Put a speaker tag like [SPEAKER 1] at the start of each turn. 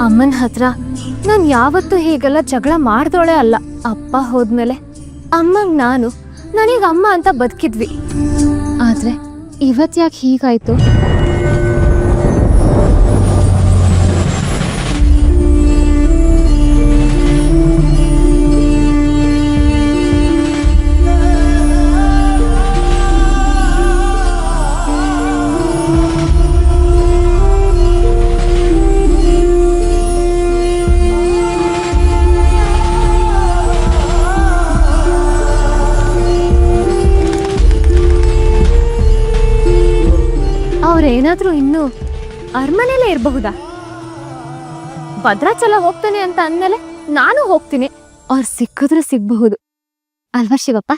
[SPEAKER 1] ಅಮ್ಮನ ಹತ್ರ ನಾನು ಯಾವತ್ತೂ ಹೀಗೆಲ್ಲ ಜಗಳ ಮಾಡ್ದೋಳೆ ಅಲ್ಲ. ಅಪ್ಪ ಹೋದ್ಮೇಲೆ ಅಮ್ಮಂಗ್ ನಾನು, ನನಗೆ ಅಮ್ಮ ಅಂತ ಬದುಕಿದ್ವಿ. ಆದ್ರೆ ಇವತ್ ಯಾಕೆ ಹೀಗಾಯ್ತು? ಅವ್ರೇನಾದ್ರೂ ಇನ್ನು ಅರಮನೆಯಲ್ಲೇ ಇರಬಹುದಾ? ಭದ್ರಾಚಲ ಹೋಗ್ತಾನೆ ಅಂತ ಅಂದಮೇಲೆ ನಾನು ಹೋಗ್ತೀನಿ. ಅವ್ರು ಸಿಕ್ಕಿದ್ರೆ ಸಿಗ್ಬಹುದು. ಅಲ್ವಾ ಶಿವಪ್ಪ?